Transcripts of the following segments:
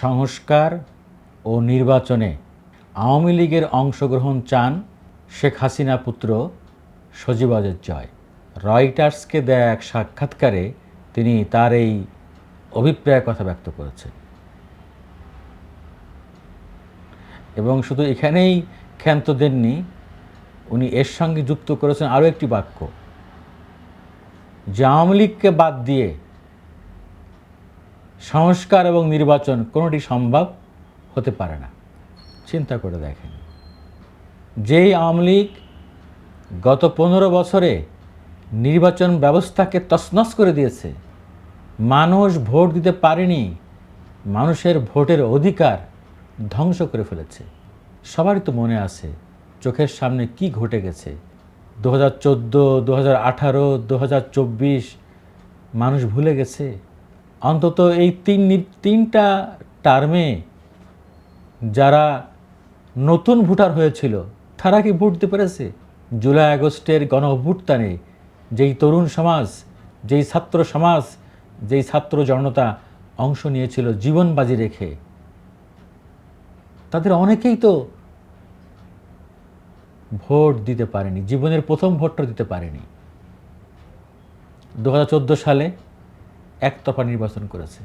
সংস্কার ও নির্বাচনে আওয়ামী লীগের অংশগ্রহণ চান শেখ হাসিনা পুত্র সজীব অজের জয়। রয়টার্সকে দেয়া এক সাক্ষাৎকারে তিনি তার এই অভিপ্রায়ের কথা ব্যক্ত করেছেন। এবং শুধু এখানেই ক্ষান্ত দেননি, উনি এর সঙ্গে যুক্ত করেছেন আরও একটি বাক্য। যে আওয়ামী লীগকে বাদ দিয়ে সংস্কার এবং নির্বাচন কোনোটি সম্ভব হতে পারে না। চিন্তা করে দেখেন। যেই আওয়ামী লীগ গত পনেরো বছরে নির্বাচন ব্যবস্থাকে তছনছ করে দিয়েছে, মানুষ ভোট দিতে পারেনি, মানুষের ভোটের অধিকার ধ্বংস করে ফেলেছে। সবারই তো মনে আছে, চোখের সামনে কি ঘটে গেছে। দু হাজার চোদ্দ, দু হাজার আঠারো, দু হাজার চব্বিশ, মানুষ ভুলে গেছে। অন্তত এই তিন তিনটা টার্মে যারা নতুন ভোটার হয়েছিল, তারা কি ভোট দিতে পেরেছে? জুলাই আগস্টের গণ অভ্যুত্থানে যেই তরুণ সমাজ, যেই ছাত্র সমাজ, যেই ছাত্র জনতা অংশ নিয়েছিল জীবন বাজি রেখে, তাদের অনেকেই তো ভোট দিতে পারেনি, জীবনের প্রথম ভোটটা দিতে পারেনি। দু হাজার চোদ্দ সালে একতরফা নির্বাচন করেছে।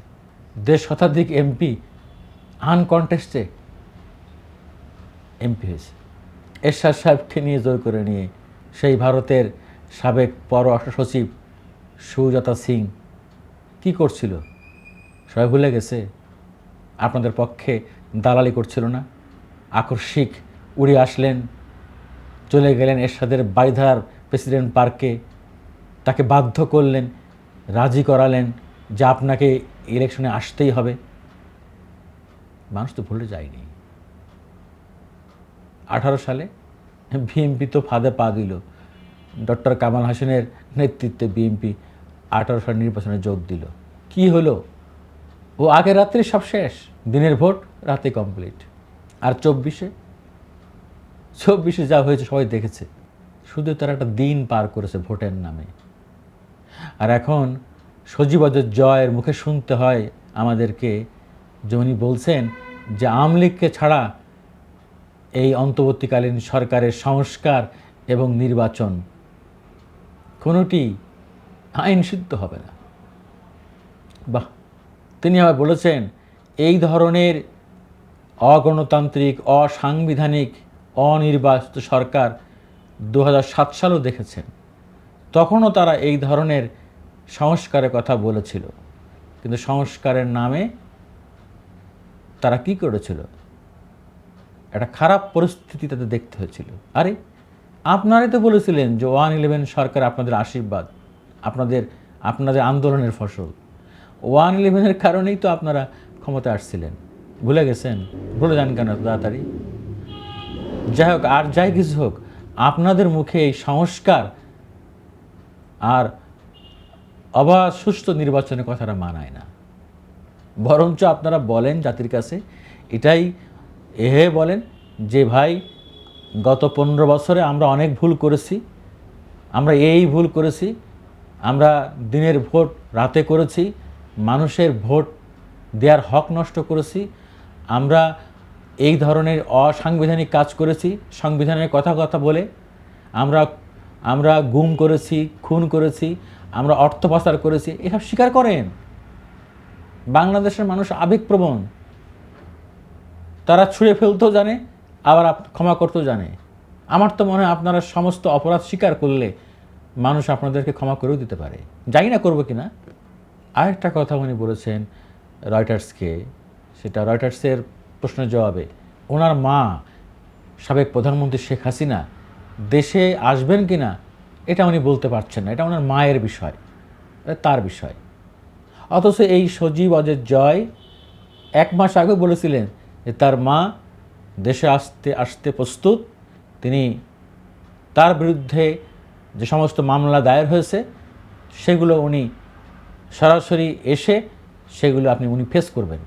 দেড় শতাধিক এমপি আনকন্টেস্টে এমপি হয়েছে। এরশাদ সাহেবকে নিয়ে জোর করে নিয়ে সেই ভারতের সাবেক পররাষ্ট্র সচিব সুজাতা সিং কি করছিল? সবাই ভুলে গেছে? আপনাদের পক্ষে দালালি করছিল না? আকস্মিক উড়ে আসলেন, চলে গেলেন এরশাদের বাড়িধার প্রেসিডেন্ট পার্কে। তাকে বাধ্য করলেন, রাজি করালেন যে আপনাকে ইলেকশনে আসতেই হবে। মানুষ তো ভুলে যায়নি। আঠারো সালে বিএনপি তো ফাঁদে পা দিল। ডক্টর কামাল হাসানের নেতৃত্বে বিএনপি আঠারো সাল নির্বাচনে যোগ দিল। কি হলো? ও আগের রাত্রে সব শেষ, দিনের ভোট, রাতে কমপ্লিট আর চব্বিশে? চব্বিশে যা হয়েছে সবাই দেখেছে। শুধু তারা একটা দিন পার করেছে ভোটের নামে। আর এখন সজীবদের জয়ের মুখে শুনতে হয় আমাদেরকে। যে উনি বলছেন যে আওয়ামী লীগকে ছাড়া এই অন্তর্বর্তীকালীন সরকারের সংস্কার এবং নির্বাচন কোনোটি আইন সিদ্ধ হবে না। বাহ, তিনি আবার বলেছেন, এই ধরনের অগণতান্ত্রিক, অসাংবিধানিক, অনির্বাচিত সরকার দু সাত সালও দেখেছেন। তখনও তারা এই ধরনের সংস্কারের কথা বলেছিল। কিন্তু সংস্কারের নামে তারা কি করেছিল? একটা খারাপ পরিস্থিতি তাদের দেখতে হয়েছিল। আরে, আপনারাই তো বলেছিলেন যে ওয়ান ইলেভেন সরকার আপনাদের আশীর্বাদ, আপনাদের আপনাদের আন্দোলনের ফসল। ওয়ান ইলেভেনের কারণেই তো আপনারা ক্ষমতা আসছিলেন। ভুলে গেছেন? ভুলে যান কেন তাড়াতাড়ি? যাই হোক, আর যাই কিছু হোক, আপনাদের মুখে এই সংস্কার আর অবাধ সুস্থ নির্বাচনের কথাটা মানায় না। বরঞ্চ আপনারা বলেন জাতির কাছে, এটাই এহে বলেন যে ভাই, গত পনেরো বছরে আমরা অনেক ভুল করেছি, আমরা এই ভুল করেছি, আমরা দিনের ভোট রাতে করেছি, মানুষের ভোট দেওয়ার হক নষ্ট করেছি, আমরা এই ধরনের অসাংবিধানিক কাজ করেছি, সংবিধানের কথা কথা বলে আমরা আমরা গুম করেছি, খুন করেছি, আমরা অর্থ পাচার করেছি, এসব স্বীকার করেন। বাংলাদেশের মানুষ আবেগপ্রবণ। তারা ছুঁড়ে ফেলতেও জানে, আবার ক্ষমা করতেও জানে। আমার তো মনে হয় আপনারা সমস্ত অপরাধ স্বীকার করলে মানুষ আপনাদেরকে ক্ষমা করেও দিতে পারে। জানি না করব কিনা। আরেকটা কথা উনি বলেছেন রয়টার্সকে, সেটা রয়টার্সের প্রশ্নের জবাবে। ওনার মা, সাবেক প্রধানমন্ত্রী শেখ হাসিনা, দেশে আসবেন কিনা এটা উনি বলতে পারছেন না, এটা ওনার মায়ের বিষয় তার বিষয়। অথচ এই সজীব অজের জয় এক মাস আগে বলেছিলেন যে তার মা দেশে আসতে আসতে প্রস্তুত। তিনি তার বিরুদ্ধে যে সমস্ত মামলা দায়ের হয়েছে, সেগুলো উনি সরাসরি এসে সেগুলো আপনি, উনি ফেস করবেন।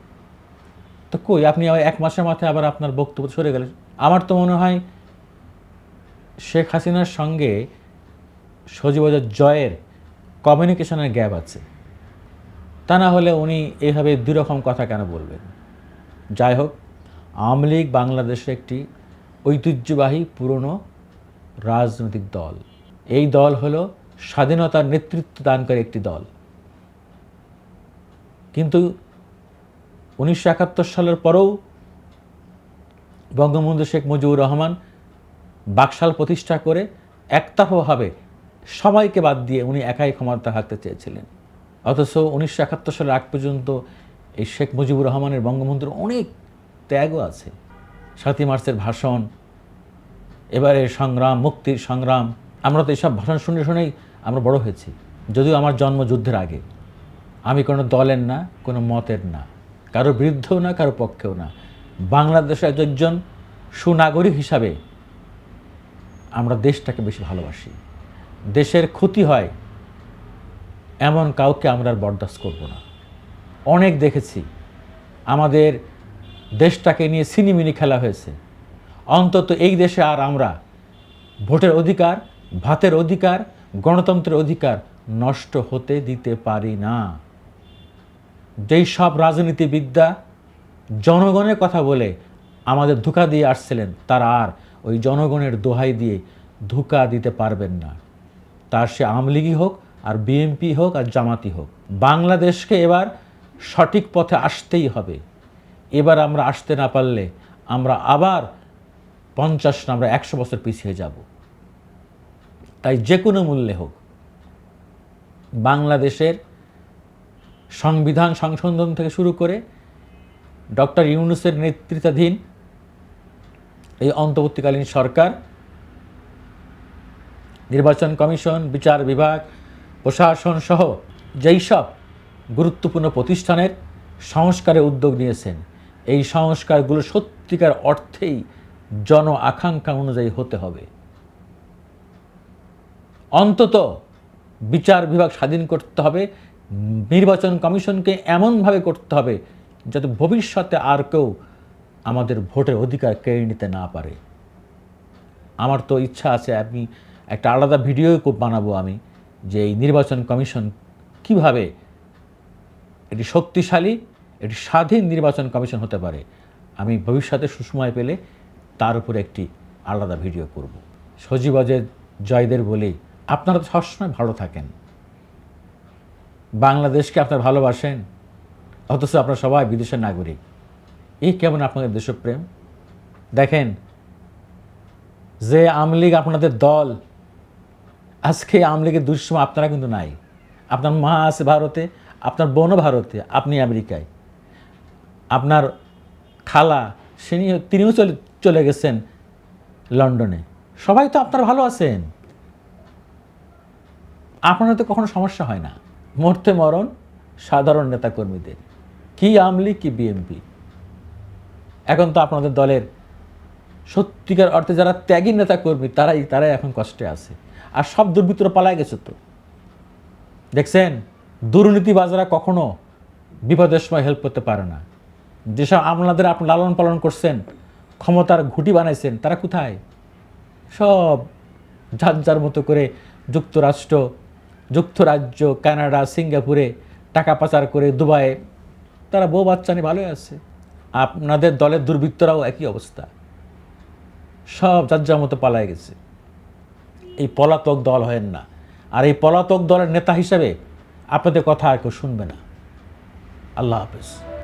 তো কই, আপনি এক মাসের মাথায় আবার আপনার বক্তব্য সরে গেলেন। আমার তো মনে হয় শেখ হাসিনার সঙ্গে সজীবজার জয়ের কমিউনিকেশনের গ্যাপ আছে। তা না হলে উনি এইভাবে দুই রকম কথা কেন বলবেন? যাই হোক, আওয়ামী লীগ বাংলাদেশের একটি ঐতিহ্যবাহী পুরনো রাজনৈতিক দল। এই দল হলো স্বাধীনতার নেতৃত্ব দানকারী একটি দল। কিন্তু উনিশশো একাত্তর সালের পরেও বঙ্গবন্ধু শেখ মুজিবুর রহমান বাকশাল প্রতিষ্ঠা করে একতাভাবে সবাইকে বাদ দিয়ে উনি একাই ক্ষমতা থাকতে চেয়েছিলেন। অথচ উনিশশো একাত্তর সালের আগ পর্যন্ত এই শেখ মুজিবুর রহমানের বঙ্গবন্ধুর অনেক ত্যাগও আছে। সাতই মার্চের ভাষণ, এবারে সংগ্রাম, মুক্তির সংগ্রাম, আমরা তো এইসব ভাষণ শুনে শুনেই আমরা বড় হয়েছি। যদিও আমার জন্ম যুদ্ধের আগে। আমি কোনো দলের না, কোনো মতের না, কারও বিরুদ্ধেও না, কারও পক্ষেও না। বাংলাদেশের একজন সুনাগরিক হিসাবে আমরা দেশটাকে বেশি ভালোবাসি। দেশের ক্ষতি হয়, এমন কাউকে আমরা আর বরদাস্ত করব না। অনেক দেখেছি, আমাদের দেশটাকে নিয়ে সিনিমিনি খেলা হয়েছে। অন্তত এই দেশে আর আমরা ভোটের অধিকার, ভাতের অধিকার, গণতন্ত্রের অধিকার নষ্ট হতে দিতে পারি না। যেই সব রাজনীতিবিদ্যা জনগণের কথা বলে আমাদের ধোকা দিয়ে আসছিলেন, তারা আর ওই জনগণের দোহাই দিয়ে ধোকা দিতে পারবেন না। তার সে আওয়ামী হোক আর বিএনপি হোক আর জামাতি হোক। বাংলাদেশকে এবার সঠিক পথে আসতেই হবে। এবার আমরা আসতে না পারলে আমরা আবার পঞ্চাশ না, আমরা একশো বছর পিছিয়ে যাব। তাই যে কোনো মূল্যে হোক, বাংলাদেশের সংবিধান সংশোধন থেকে শুরু করে ডক্টর ইউনুসের নেতৃত্বাধীন এই অন্তর্বর্তীকালীন সরকার নির্বাচন কমিশন, বিচার বিভাগ, প্রশাসন সহ যেই সব গুরুত্বপূর্ণ প্রতিষ্ঠানের সংস্কারে উদ্যোগ নিয়েছেন, এই সংস্কারগুলো সত্যিকার অর্থেই জন আকাঙ্ক্ষা অনুযায়ী হতে হবে। অন্তত বিচার বিভাগ স্বাধীন করতে হবে, নির্বাচন কমিশনকে এমনভাবে করতে হবে যাতে ভবিষ্যতে আর কেউ আমাদের ভোটের অধিকার কেড়ে নিতে না পারে। আমার তো ইচ্ছা আছে আমি একটা আলাদা ভিডিও বানাবো আমি যে এই নির্বাচন কমিশন কীভাবে এটি শক্তিশালী, এটি স্বাধীন নির্বাচন কমিশন হতে পারে। আমি ভবিষ্যতে সুসময় পেলে তার উপরে একটি আলাদা ভিডিও করব। সজীবজের জয়দের বলি, আপনারা তো সবসময় ভালো থাকেন। বাংলাদেশকে আপনারা ভালোবাসেন, অথচ আপনারা সবাই বিদেশের নাগরিক। এই কেমন আপনাদের দেশপ্রেম? দেখেন, যে আমলিগ আপনাদের দল আজকে আমলিগের দুঃসময় আপনারা কিন্তু নাই। আপনার মা আছে ভারতে, আপনার বোনও ভারতে, আপনি আমেরিকায়। আপনার খালা সে তিনিও চলে চলে গেছেন লন্ডনে। সবাই তো আপনার ভালো আছেন। আপনার তো কখনো সমস্যা হয় না। মরতে মরণ, সাধারণ নেতাকর্মীদের। কি আমলি কি বিএমপি এখন তো আপনাদের দলের সত্যিকার অর্থে যারা ত্যাগী নেতাকর্মী তারাই তারাই এখন কষ্টে আছে। আর সব দুর্বৃত্তরা পালায় গেছে তো। দেখছেন? দুর্নীতিবাজরা কখনো বিপদের সময় হেল্প করতে পারে না। যেসব আপনাদের আপনি লালন পালন করছেন, ক্ষমতার ঘুটি বানাইছেন, তারা কোথায়? সব যার যার মতো করে যুক্তরাষ্ট্র, যুক্তরাজ্য, কানাডা, সিঙ্গাপুরে টাকা পাচার করে দুবাইয়ে, তারা বউ বাচ্চা নিয়ে ভালোই আছে। আপনাদের দলের দুর্বৃত্তরাও একই অবস্থা। সব যার যার মতো পালায় গেছে। এই পলাতক দল হয়েন না। আর এই পলাতক দলের নেতা হিসাবে আপনাদের কথা আর কেউ শুনবে না। আল্লাহ হাফেজ।